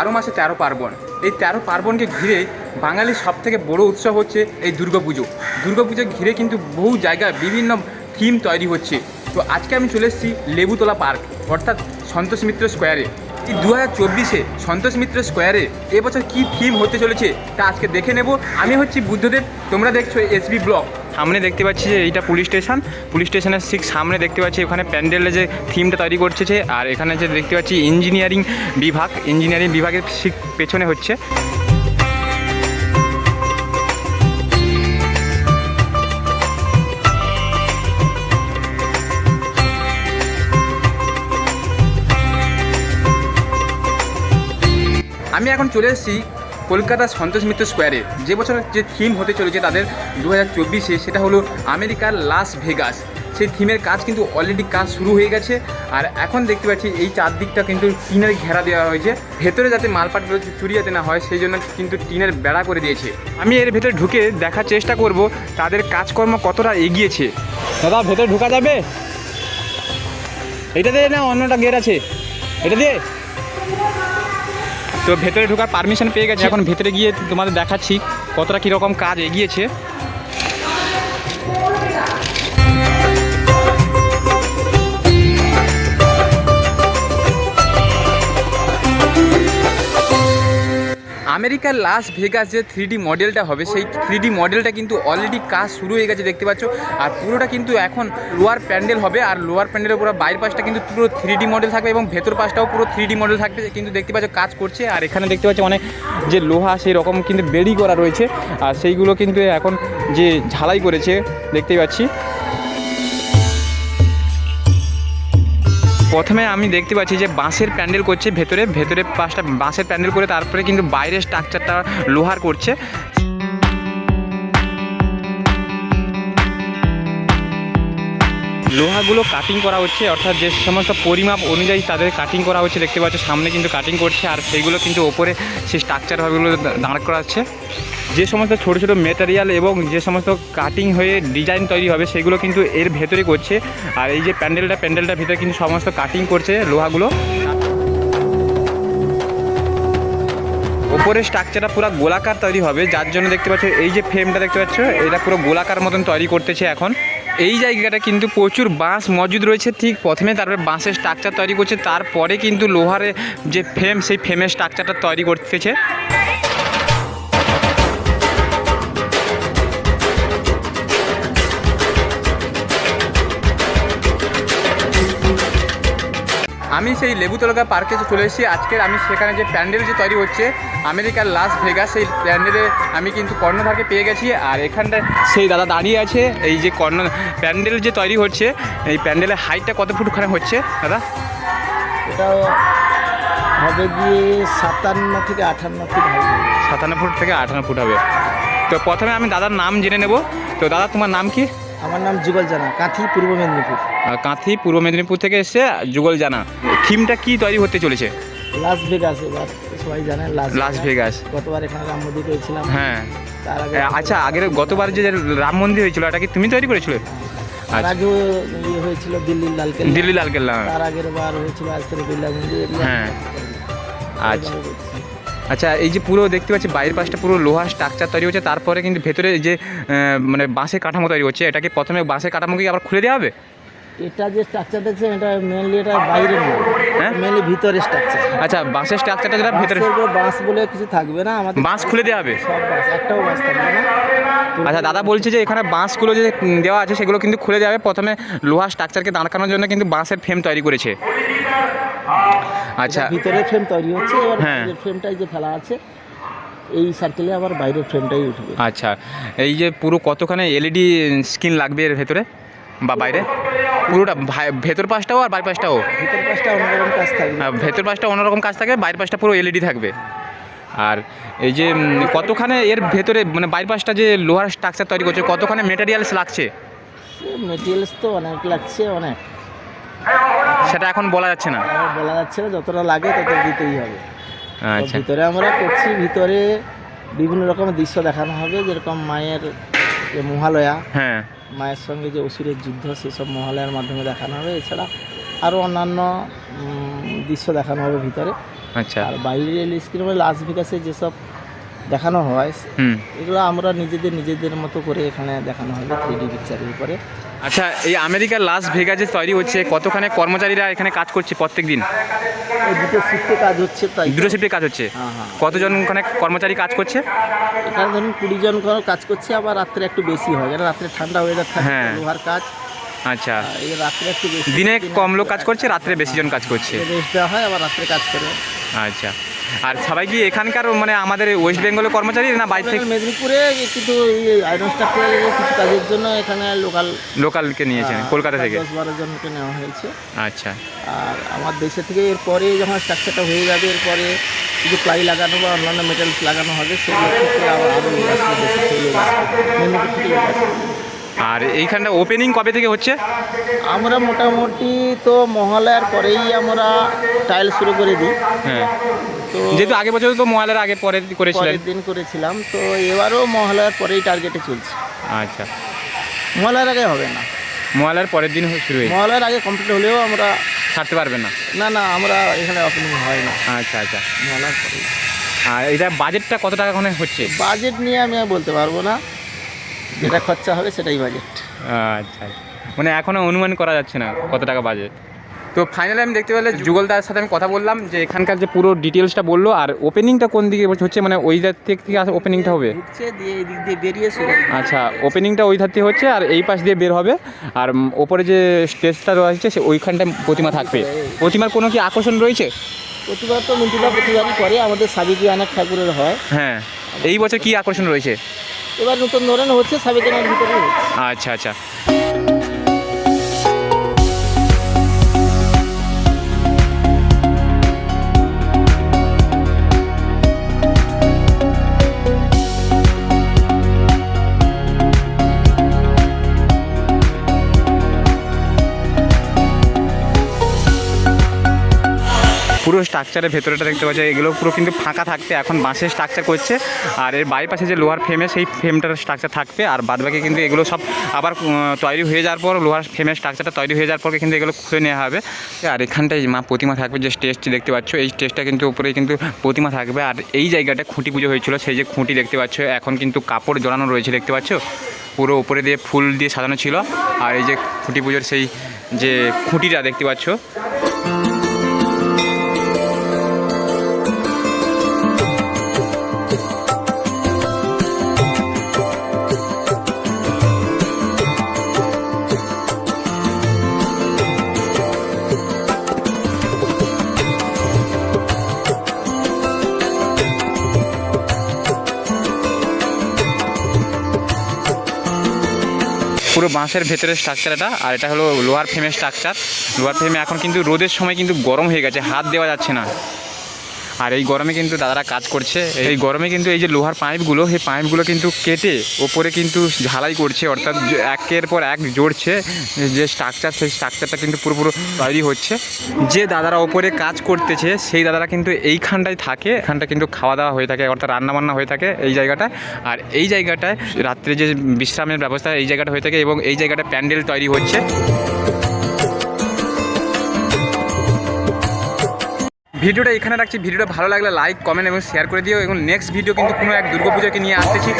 বারো মাসে তেরো পার্বণ। এই তেরো পার্বণকে ঘিরে বাঙালির সবথেকে বড় উৎসব হচ্ছে এই দুর্গাপুজো। দুর্গাপুজো ঘিরে কিন্তু বহু জায়গায় বিভিন্ন থিম তৈরি হচ্ছে। তো আজকে আমি চলে এসেছি লেবুতলা পার্ক, অর্থাৎ সন্তোষ মিত্র স্কোয়ারে। এই দু হাজার চব্বিশে সন্তোষ মিত্র স্কোয়ারে এবছর কি থিম হতে চলেছে তা আজকে দেখে নেব। আমি হচ্ছি বুদ্ধদেব, তোমরা দেখছ এসবি ব্লক সামনে দেখতে পাচ্ছি যে এইটা পুলিশ স্টেশন। পুলিশ স্টেশনের ঠিক সামনে দেখতে পাচ্ছি ওখানে প্যান্ডেলে যে থিমটা তৈরি করছে আর এখানে যে দেখতে পাচ্ছি ইঞ্জিনিয়ারিং বিভাগ। ইঞ্জিনিয়ারিং বিভাগের ঠিক পেছনে হচ্ছে। আমি এখন চলে এসেছি কলকাতার সন্তোষ মিত্র স্কোয়ারে। যে বছর যে থিম হতে চলেছে তাদের দু হাজার চব্বিশে, সেটা হলো আমেরিকার লাস ভেগাস। সেই থিমের কাজ কিন্তু অলরেডি কাজ শুরু হয়ে গেছে। আর এখন দেখতে পাচ্ছি এই চারদিকটা কিন্তু টিনের ঘেরা দেওয়া হয়েছে। ভেতরে যাতে মালপাটগুলো চুরি যাতে না হয়, সেই জন্য কিন্তু টিনের বেড়া করে দিয়েছে। আমি এর ভেতরে ঢুকে দেখার চেষ্টা করব তাদের কাজকর্ম কতটা এগিয়েছে। দাদা, ভেতরে ঢোকা যাবে? এটা দিয়ে না অন্যটা গেট আছে? এটা দিয়ে? তো ভেতরে ঢোকার পারমিশন পেয়ে গেছে। এখন ভেতরে গিয়ে তোমাদের দেখাচ্ছি কতটা কীরকম কাজ এগিয়েছে। আমেরিকার লাস ভেগাস যে থ্রি মডেলটা হবে, সেই থ্রি মডেলটা কিন্তু অলরেডি কাজ শুরু হয়ে গেছে, দেখতে পাচ্ছ। আর পুরোটা কিন্তু এখন লোয়ার প্যান্ডেল হবে, আর লোয়ার প্যান্ডেলের পুরো বাইরের পাশটা কিন্তু পুরো থ্রি মডেল থাকবে, এবং ভেতর পাশটাও পুরো থ্রি মডেল থাকবে, কিন্তু দেখতে পাচ্ছ কাজ করছে। আর এখানে দেখতে পাচ্ছ অনেক যে লোহা, সেই রকম কিন্তু বেড়ি করা রয়েছে। আর সেইগুলো কিন্তু এখন যে ঝালাই করেছে দেখতেই পাচ্ছি। প্রথমে আমি দেখতে পাচ্ছি যে বাঁশের প্যান্ডেল করছে ভেতরে ভেতরে পাঁচটা বাঁশের প্যান্ডেল করে তারপরে কিন্তু বাইরের স্ট্রাকচারটা লোহার করছে। লোহাগুলো কাটিং করা হচ্ছে, অর্থাৎ যে সমস্ত পরিমাপ অনুযায়ী তাদের কাটিং করা হচ্ছে, দেখতে পাচ্ছ সামনে কিন্তু কাটিং করছে, আর সেইগুলো কিন্তু ওপরে সেই স্ট্রাকচারভাবেগুলো দাঁড় করাচ্ছে। যে সমস্ত ছোটো ছোটো মেটেরিয়াল এবং যে সমস্ত কাটিং হয়ে ডিজাইন তৈরি হবে, সেগুলো কিন্তু এর ভেতরে করছে। আর এই যে প্যান্ডেলটা, প্যান্ডেলটার ভিতরে কিন্তু সমস্ত কাটিং করছে লোহাগুলো। ওপরের স্ট্রাকচারটা পুরো গোলাকার তৈরি হবে, যার জন্য দেখতে পাচ্ছ এই যে ফ্রেমটা দেখতে পাচ্ছ, এটা পুরো গোলাকার মতন তৈরি করতেছে এখন। এই জায়গাটা কিন্তু প্রচুর বাঁশ মজুদ রয়েছে। ঠিক প্রথমে তারপরে বাঁশের স্ট্রাকচার তৈরি করছে, তারপরে কিন্তু লোহারে যে ফ্রেম সেই ফ্রেমের স্ট্রাকচারটা তৈরি করতেছে। আমি সেই লেবুতলকা পার্কে চলে এসেছি। আজকের আমি সেখানে যে প্যান্ডেল যে তৈরি হচ্ছে আমেরিকার লাস ভেগাস সেই প্যান্ডেলে আমি কিন্তু কর্ণধারকে পেয়ে গেছি। আর এখানটায় সেই দাদা দাঁড়িয়ে আছে এই যে কর্ণ প্যান্ডেল যে তৈরি হচ্ছে এই প্যান্ডেলের হাইটটা কত ফুট ফুটখানে হচ্ছে দাদা? এটা হবে গিয়ে সাতান্ন থেকে আটান্ন ফুট হবে। সাতান্ন ফুট থেকে আঠান্ন ফুট হবে। তো প্রথমে আমি দাদার নাম জেনে নেব। তো দাদা তোমার নাম কি? আমার নাম যুগল জানা কাঁথি পূর্ব মেদিনীপুর। কাঁথি পূর্ব মেদিনীপুর থেকে এসে যুগল জানা। থিমটা কি তৈরি হতে চলেছে? লাস ভেগাস এবার সবাই জানে লাস লাস ভেগাস গতবার এখানে রাম মন্দির করেছিলাম। হ্যাঁ। তার আগে আচ্ছা আগের গতবার যে রাম মন্দির হয়েছিল এটা কি তুমি তৈরি করেছিলে? তার আচ্ছা। আগেও ইয়ে হয়েছিল দিল্লির লালকেল্লা দিল্লি লালকেল্লা তার আগের বার হয়েছিল আজকের বিড়লা মন্দির। হ্যাঁ। আচ্ছা। আচ্ছা এই যে পুরো দেখতে পাচ্ছি বাইরের পাশটা পুরো লোহার স্ট্রাকচার তৈরি হচ্ছে তারপরে কিন্তু ভেতরে যে মানে বাঁশের কাঠামো তৈরি হচ্ছে এটাকে প্রথমে বাঁশের কাঠামো কি আবার খুলে দেওয়া হবে? এটা যে স্ট্রাকচার দেখছেন এটা মেনলি এটা বাইরে হ্যাঁ? মেনলি ভিতরে স্ট্রাকচার আচ্ছা বাঁশের স্ট্রাকচারটা যেটা ভেতরে বাঁশ বলে কিছু থাকবে না আমাদের বাঁশ খুলে দেওয়া হবে? সব বাঁশ একটাও বাঁশ থাকবে না। আচ্ছা দাদা বলছে যে এখানে বাঁশগুলো যে দেওয়া আছে সেগুলো কিন্তু খুলে দেওয়া হবে। প্রথমে লোহার স্ট্রাকচারকে দাঁড় করানোর জন্য কিন্তু বাঁশের ফ্রেম তৈরি করেছে। আচ্ছা। ভিতরের ফ্রেম তৈরি হচ্ছে এবার হ্যাঁ। ফ্রেমটাই যে ফেলা আছে এই সার্কেলে আবার বাইরের ফ্রেমটাই উঠবে। আচ্ছা। এই যে পুরো কতখানি এলইডি স্ক্রিন লাগবে এর ভেতরে বা বাইরে? পুরোটা ভেতর পাশটাও আর বাইরের পাশটাও? ভিতর পাশটা অন্যরকম কাজ থাকবে। আর ভেতর পাশটা অন্যরকম কাজ থাকবে বাইরের পাশটা পুরো এলইডি থাকবে। আর এই যে কতখানে এর ভেতরে মানে বাইরের পাশটা যে লোহার স্ট্রাকচার তৈরি করছে কতখানে মেটেরিয়ালস লাগছে? মেটেরিয়ালস তো অনেক লাগছে অনেক। সেটা এখন বলা যাচ্ছে না। বলা যাচ্ছে না যতটা লাগে তত দিতেই হবে। আচ্ছা। ভিতরে আমরা করছি ভিতরে বিভিন্ন রকমের দৃশ্য দেখানো হবে যেরকম মায়ের যে মহালয়া। হ্যাঁ। মায়ের সঙ্গে যে অসুরের যুদ্ধ সেসব মহালয়ার মাধ্যমে দেখানো হবে। এছাড়া আরও অন্যান্য দৃশ্য দেখানো হবে ভিতরে। আচ্ছা। আর বাইরের স্ক্রিনে লাস ভেগাসে যেসব দেখানো হয় এগুলো আমরা নিজেদের নিজেদের মতো করে এখানে দেখানো হবে থ্রি ডি পিকচারের উপরে। আচ্ছা এই আমেরিকার লাস ভেগাসে তৈরি হচ্ছে কতখানে কর্মচারীরা এখানে কাজ করছে প্রত্যেক দিন দুটো শিফটে কাজ হচ্ছে তাই? দুটো শিফটে কাজ হচ্ছে। হ্যাঁ হ্যাঁ। কতজন ওখানে কর্মচারী কাজ করছে? এখানে ধরুন কুড়ি জন কাজ করছে আবার রাত্রে একটু বেশি হয়। কেন? রাত্রে ঠান্ডা ওয়েদার থাকে হ্যাঁ। লোহার কাজ। আচ্ছা। এই রাত্রে একটু বেশি দিনে কম লোক কাজ করছে রাত্রে বেশি জন কাজ করছে। রেস্ট দেওয়া হয় আবার রাত্রে কাজ করে। আচ্ছা। আর সবাই কি এখানকার মানে আমাদের ওয়েস্ট বেঙ্গলের কর্মচারী না বাইরে থেকে? মেদিনীপুরে কিন্তু আয়রন স্ট্রাকচারের কিছু কাজের জন্য এখানে লোকাল লোকালকে নিয়েছেন কলকাতা থেকে? দশ বারো জনকে নেওয়া হয়েছে। আচ্ছা। আর আমার দেশে থেকে এরপরে যখন স্ট্রাকচারটা হয়ে যাবে এরপরে কিছু প্লাই লাগানো বা অন্যান্য মেটেরিয়ালস লাগানো হবে সেগুলো থেকে আবার আরও মেদিনীপুর থেকে আর এইখানটা ওপেনিং কবে থেকে হচ্ছে? আমরা মোটামুটি তো মহালয়ার পরেই আমরা টাইল শুরু করে দিই। হ্যাঁ। তো যেহেতু আগে বছর তো মহালের আগে পরে করেছিলাম পরের দিন করেছিলাম তো এবারও মহালয়ার পরেই টার্গেটে চলছে। আচ্ছা। মহালয়ার আগে হবে না। মহালয়ার পরের দিন শুরু হয়েছে মহালয়ার আগে কমপ্লিট হলেও আমরা ছাড়তে পারবেন না। না না আমরা এখানে ওপেনিং হয় না। আচ্ছা আচ্ছা। মহালয়ার পরেই। আর এটা বাজেটটা কত টাকা ওখানে হচ্ছে? বাজেট নিয়ে আমি বলতে পারব না। যেটা খরচা হবে সেটাই বাজেট আচ্ছা মানে এখনও অনুমান করা যাচ্ছে না কত টাকা বাজেট তো ফাইনালি আমি দেখতে পেলে যুগল যুগলদার সাথে আমি কথা বললাম যে এখানকার যে পুরো ডিটেলসটা বলল আর ওপেনিংটা কোন দিকে হচ্ছে মানে ওই ধার থেকে থেকে আসে ওপেনিংটা হবে? আচ্ছা ওপেনিংটা ওই ধার থেকে হচ্ছে আর এই পাশ দিয়ে বের হবে। আর ওপরে যে স্টেজটা রয়েছে সে ওইখানটায় প্রতিমা থাকবে। প্রতিমার কোনো কি আকর্ষণ রয়েছে? প্রতিবার তো মিন্টুদা প্রতিবারই করে আমাদের সাবিকি অনেক ঠাকুরের হয়। হ্যাঁ এই বছর কি আকর্ষণ রয়েছে? এবার নতুন ধরনের হচ্ছে সাবেকের ভিতরে আচ্ছা আচ্ছা। পুরো স্ট্রাকচারের ভেতরেটা দেখতে পাচ্ছি। এগুলো পুরো কিন্তু ফাঁকা থাকবে এখন বাঁশের স্ট্রাকচার করছে। আর এর পাশে যে লোহার ফ্রেমে সেই ফ্রেমটার স্ট্রাকচার থাকবে। আর বাদবাকি কিন্তু এগুলো সব আবার তৈরি হয়ে যাওয়ার পর, লোহার ফ্রেমের স্ট্রাকচারটা তৈরি হয়ে যাওয়ার পর কিন্তু এগুলো খুলে নেওয়া হবে। আর এখানটায় মা প্রতিমা থাকবে, যে স্টেজটি দেখতে পাচ্ছ, এই স্টেজটা কিন্তু উপরে কিন্তু প্রতিমা থাকবে। আর এই জায়গাটা খুঁটি পুজো হয়েছিল, সেই যে খুঁটি দেখতে পাচ্ছ, এখন কিন্তু কাপড় জড়ানো রয়েছে দেখতে পাচ্ছ। পুরো উপরে দিয়ে ফুল দিয়ে সাজানো ছিল। আর এই যে খুঁটি পুজোর সেই যে খুঁটিটা দেখতে পাচ্ছ পুরো বাঁশের ভেতরের স্ট্রাকচার এটা, আর এটা হলো লোহার ফ্রেমের স্ট্রাকচার লোহার ফ্রেমে এখন কিন্তু রোদের সময় কিন্তু গরম হয়ে গেছে, হাত দেওয়া যাচ্ছে না। আর এই গরমে কিন্তু দাদারা কাজ করছে। এই গরমে কিন্তু এই যে লোহার পাইপগুলো, সেই পাইপগুলো কিন্তু কেটে ওপরে কিন্তু ঝালাই করছে, অর্থাৎ একের পর এক জড়ছে যে স্ট্রাকচার সেই স্ট্রাকচারটা কিন্তু পুরোপুরো তৈরি হচ্ছে। যে দাদারা ওপরে কাজ করতেছে, সেই দাদারা কিন্তু এইখানটায় থাকে, এখানটা কিন্তু খাওয়া দাওয়া হয়ে থাকে, অর্থাৎ রান্নাবান্না হয়ে থাকে এই জায়গাটায় আর এই জায়গাটায় রাত্রে যে বিশ্রামের ব্যবস্থা, এই জায়গাটা হয়ে থাকে এবং এই জায়গাটা প্যান্ডেল তৈরি হচ্ছে। ভিডিওটা এখানে রাখছি। ভিডিওটা ভালো লাগলে লাইক কমেন্ট এবং শেয়ার করে দিও। এবং নেক্সট ভিডিও কিন্তু কোনো এক দুর্গাপুজোকে নিয়ে আসতেছি।